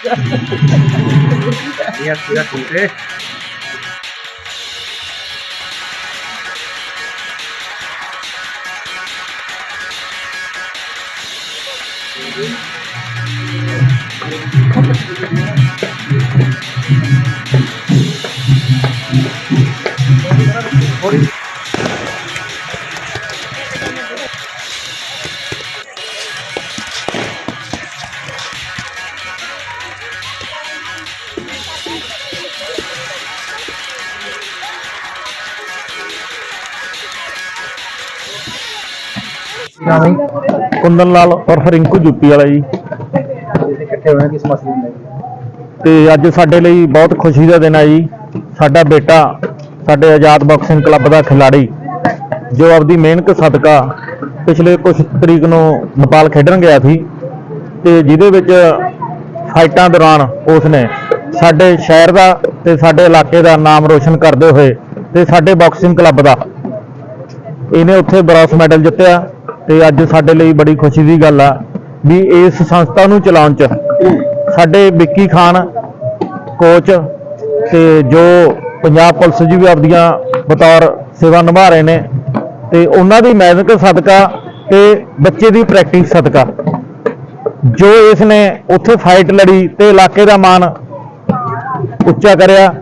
ਇਹ ਪੂਰਾ ਠੀਕ ਹੈ ਨਾ ਬਈ ਕੁੰਦਨ ਲਾਲ ਉਰਫ ਰਿੰਕੂ ਯੂਪੀ ਵਾਲਾ ਜੀ। ਤੁਸੀਂ ਇਕੱਠੇ ਹੋਏ ਕਿਸ ਮਸਲੇ ਨੂੰ ਲੈ ਤੇ ਅੱਜ ਸਾਡੇ ਲਈ ਬਹੁਤ ਖੁਸ਼ੀ ਦਾ ਦਿਨ ਹੈ ਜੀ। ਸਾਡਾ ਬੇਟਾ, ਸਾਡੇ ਆਜ਼ਾਦ ਬਾਕਸਿੰਗ ਕਲੱਬ ਦਾ ਖਿਡਾਰੀ, ਜੋ ਆਪਦੀ ਮਿਹਨਤ, ਸਦਕਾ ਪਿਛਲੇ ਕੁਝ ਤਰੀਕ ਨੂੰ ਨੇਪਾਲ ਖੇਡਣ ਗਿਆ ਸੀ। ਤੇ ਜਿਹਦੇ ਵਿੱਚ ਫਾਈਟਾਂ ਦੌਰਾਨ ਉਸਨੇ ਸਾਡੇ ਸ਼ਹਿਰ ਦਾ ਤੇ ਸਾਡੇ ਇਲਾਕੇ ਦਾ ਨਾਮ ਰੋਸ਼ਨ ਕਰਦੇ ਹੋਏ ਤੇ ਸਾਡੇ ਬਾਕਸਿੰਗ ਕਲੱਬ ਦਾ ਇਹਨੇ ਉੱਥੇ ਬ੍ਰੌਂਜ਼ ਮੈਡਲ ਜਿੱਤਿਆ। ਤੇ ਅੱਜ ਸਾਡੇ ਲਈ ਬੜੀ ਖੁਸ਼ੀ ਦੀ ਗੱਲ ਆ ਵੀ ਇਸ ਸੰਸਥਾ ਨੂੰ ਚਲਾਉਣ 'ਚ ਸਾਡੇ ਵਿੱਕੀ ਖਾਨ ਕੋਚ ਤੇ ਜੋ ਪੰਜਾਬ ਪੁਲਿਸ ਜੀ ਵੀ ਆਪਦੀਆਂ ਬਤੌਰ ਸੇਵਾ ਨਿਭਾ ਰਹੇ ਨੇ ਤੇ ਉਹਨਾਂ ਦੀ ਮਿਹਨਤ, ਸਦਕਾ ਤੇ ਬੱਚੇ ਦੀ ਪ੍ਰੈਕਟਿਸ ਸਦਕਾ। ਜੋ ਇਸ ਨੇ ਉੱਥੇ ਫਾਈਟ ਲੜੀ ਤੇ ਇਲਾਕੇ ਦਾ ਮਾਣ ਉੱਚਾ ਕਰਿਆ,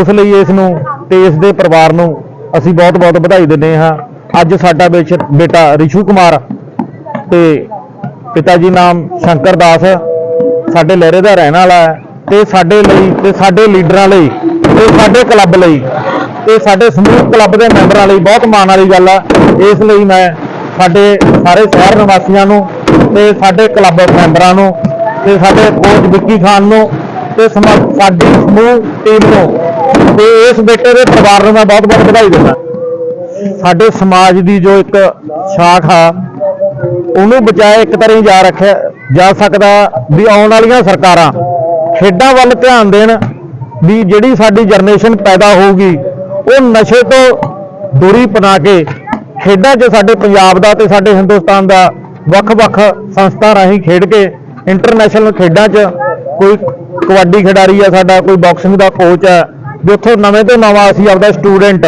ਉਸ ਲਈ ਇਸ ਨੂੰ ਤੇ ਇਸ ਦੇ ਪਰਿਵਾਰ ਨੂੰ ਅਸੀਂ ਬਹੁਤ-ਬਹੁਤ ਵਧਾਈ ਦਿੰਦੇ ਹਾਂ। ਅੱਜ ਸਾਡਾ ਬੇਸ਼- ਬੇਟਾ ਰਿਸ਼ੂ ਕੁਮਾਰ ਤੇ ਪਿਤਾ ਜੀ ਨਾਮ ਸ਼ੰਕਰ ਦਾਸ ਸਾਡੇ ਲਹਿਰੇ ਦਾ ਰਹਿਣ ਵਾਲਾ ਹੈ ਤੇ ਸਾਡੇ ਲਈ ਤੇ ਸਾਡੇ ਲੀਡਰਾਂ ਲਈ ਤੇ ਸਾਡੇ ਕਲੱਬ ਲਈ ਤੇ ਸਾਡੇ ਸਮੂਹ ਕਲੱਬ ਦੇ ਮੈਂਬਰਾਂ ਲਈ ਬਹੁਤ ਮਾਣ ਵਾਲੀ ਗੱਲ ਆ। ਇਸ ਲਈ ਮੈਂ ਸਾਡੇ ਸਾਰੇ ਸ਼ਹਿਰ ਨਿਵਾਸੀਆਂ ਨੂੰ ਤੇ ਸਾਡੇ ਕਲੱਬ ਮੈਂਬਰਾਂ ਨੂੰ ਤੇ ਸਾਡੇ ਕੋਚ ਵਿੱਕੀ ਖਾਨ ਨੂੰ ਤੇ ਸਮਾ- ਸਾਡੀ ਸਮੂਹ ਟੀਮ ਨੂੰ ਤੇ ਇਸ ਬੇਟੇ ਦੇ ਪਰਿਵਾਰ ਨੂੰ ਮੈਂ ਬਹੁਤ ਬਹੁਤ ਵਧਾਈ ਦਿੰਦਾ। ਸਾਡੇ ਸਮਾਜ ਦੀ ਜੋ ਇੱਕ ਸ਼ਾਖ ਆ, ਉਹਨੂੰ ਬਚਾਏ ਇੱਕ ਤਰ੍ਹਾਂ ਹੀ ਜਾ ਰੱਖਿਆ, ਜਾ ਸਕਦਾ ਵੀ ਆਉਣ ਵਾਲੀਆਂ ਸਰਕਾਰਾਂ। ਖੇਡਾਂ ਵੱਲ ਧਿਆਨ ਦੇਣ ਵੀ ਜਿਹੜੀ ਸਾਡੀ ਜਨਰੇਸ਼ਨ ਪੈਦਾ ਹੋਊਗੀ, ਉਹ ਨਸ਼ੇ ਤੋਂ ਦੂਰੀ ਬਣਾ ਕੇ ਖੇਡਾਂ 'ਚ ਸਾਡੇ ਪੰਜਾਬ ਦਾ ਤੇ ਸਾਡੇ ਹਿੰਦੁਸਤਾਨ ਦਾ ਵੱਖ-ਵੱਖ ਸੰਸਥਾ ਰਾਹੀਂ ਖੇਡ ਕੇ ਇੰਟਰਨੈਸ਼ਨਲ ਖੇਡਾਂ 'ਚ ਕੋਈ ਕਬੱਡੀ ਖਿਡਾਰੀ ਆ, ਸਾਡਾ ਕੋਈ ਬਾਕਸਿੰਗ ਦਾ ਕੋਚ ਆ ਜਿੱਥੋਂ ਨਵੇਂ ਤੋਂ ਨਵਾਂ ਅਸੀਂ ਆਪਦਾ ਸਟੂਡੈਂਟ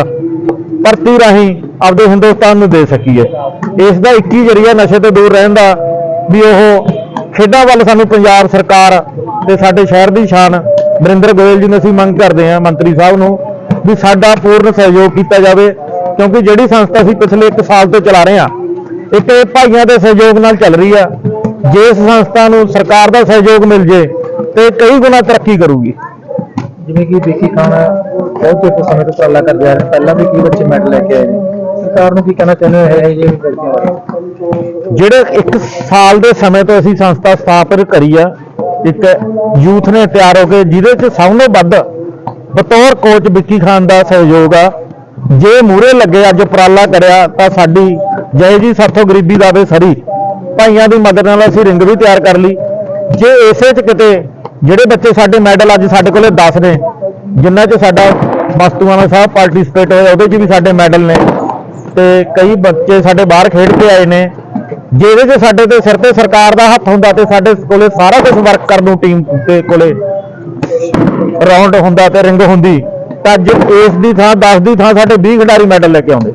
ਭਰਤੀ ਰਾਹੀਂ ਆਪਦੇ ਹਿੰਦੁਸਤਾਨ ਨੂੰ ਦੇ ਸਕੀਏ। ਇਸ ਦਾ ਇੱਕ ਹੀ ਜਰੀਆ ਨਸ਼ੇ ਤੋਂ ਦੂਰ ਰਹਿਣ ਦਾ ਵੀ ਉਹ ਖੇਡਾਂ ਵੱਲ ਸਾਨੂੰ ਪੰਜਾਬ ਸਰਕਾਰ ਤੇ ਸਾਡੇ ਸ਼ਹਿਰ ਦੀ ਸ਼ਾਨ ਨਰਿੰਦਰ ਗੋਇਲ ਜੀ ਨੂੰ ਅਸੀਂ ਮੰਗ ਕਰਦੇ ਹਾਂ, ਮੰਤਰੀ ਸਾਹਿਬ ਨੂੰ, ਵੀ ਸਾਡਾ ਪੂਰਨ ਸਹਿਯੋਗ ਕੀਤਾ ਜਾਵੇ, ਕਿਉਂਕਿ ਜਿਹੜੀ ਸੰਸਥਾ ਅਸੀਂ ਪਿਛਲੇ 1 ਸਾਲ ਤੋਂ ਚਲਾ ਰਹੇ ਹਾਂ, ਇੱਕ ਇਹ ਭਾਈਆਂ ਦੇ ਸਹਿਯੋਗ ਨਾਲ ਚੱਲ ਰਹੀ ਆ। ਜੇ ਇਸ ਸੰਸਥਾ ਨੂੰ ਸਰਕਾਰ ਦਾ ਸਹਿਯੋਗ ਮਿਲ ਜੇ ਤੇ ਕਈ ਗੁਣਾ ਤਰੱਕੀ ਕਰੂਗੀ। ਜਿਵੇਂ ਕਿ ਵਿੱਕੀ ਖਾਨ ਬਹੁਤ ਚਿਰ ਤੋਂ ਸਮੇਂ ਤੋਂ ਉਪਰਾਲਾ ਕਰਦੇ ਆ ਰਹੇ ਪਹਿਲਾਂ ਵੀ ਕਈ ਬੱਚੇ ਮੈਡਲ ਲੈ ਕੇ ਆਏ ਨੇ? ਸਰਕਾਰ ਨੂੰ ਕੀ ਕਹਿਣਾ ਚਾਹੁੰਦੇ ਹੋ, ਇਹ ਜਿਹੇ ਵਿਅਕਤੀਆਂ ਬਾਰੇ? ਜਿਹੜੇ ਇੱਕ ਸਾਲ ਦੇ ਸਮੇਂ ਤੋਂ ਅਸੀਂ ਸੰਸਥਾ ਸਥਾਪਿਤ ਕਰੀ ਆ, ਇੱਕ ਯੂਥ ਨੇ ਤਿਆਰ ਹੋ ਕੇ, ਜਿਹਦੇ 'ਚ ਸਭ ਤੋਂ ਵੱਧ ਬਤੌਰ ਕੋਚ ਵਿੱਕੀ ਖਾਨ ਦਾ ਸਹਿਯੋਗ ਆ। ਜੇ ਮੂਰੇ ਲੱਗੇ ਅੱਜ ਉਪਰਾਲਾ ਕਰਿਆ, ਤਾਂ ਸਾਡੀ ਜੈ ਜੀ ਸਾਥੋਂ ਗਰੀਬੀ ਦਾਵੇ ਸਰੀ। ਭਾਈਆਂ ਦੀ ਮਦਦ ਨਾਲ ਅਸੀਂ ਰਿੰਗ ਵੀ ਤਿਆਰ ਕਰ ਲਈ। ਜੇ ਇਸੇ 'ਚ ਕਿਤੇ ਜਿਹੜੇ ਬੱਚੇ ਸਾਡੇ ਮੈਡਲ ਅੱਜ ਸਾਡੇ ਕੋਲੇ 10 ਨੇ ਜਿਨ੍ਹਾਂ 'ਚ ਸਾਡਾ ਮਸਤੂਆਣਾ ਸਾਹਿਬ ਪਾਰਟਿਸਿਪੇਟ ਹੋਇਆ, ਉਹਦੇ 'ਚ ਵੀ ਸਾਡੇ ਮੈਡਲ ਨੇ। ਤੇ ਕਈ ਬੱਚੇ ਸਾਡੇ ਬਾਹਰ ਖੇਡ ਕੇ ਆਏ ਨੇ। ਜਿਹਦੇ 'ਚ ਸਾਡੇ ਤੇ ਸਿਰ ਤੇ ਸਰਕਾਰ ਦਾ ਹੱਥ ਹੁੰਦਾ ਤੇ ਸਾਡੇ ਕੋਲੇ ਸਾਰਾ ਕੁਝ ਵਰਕ ਕਰਨ ਨੂੰ ਟੀਮ ਦੇ ਕੋਲੇ ਰਾਉਂਡ ਹੁੰਦਾ ਤੇ ਰਿੰਗ ਹੁੰਦੀ। ਤਾਂ ਅੱਜ ਇਸ ਦੀ ਥਾਂ 10 ਦੀ ਥਾਂ ਸਾਡੇ 20 ਖਿਡਾਰੀ ਮੈਡਲ ਲੈ ਕੇ ਆਉਂਦੇ।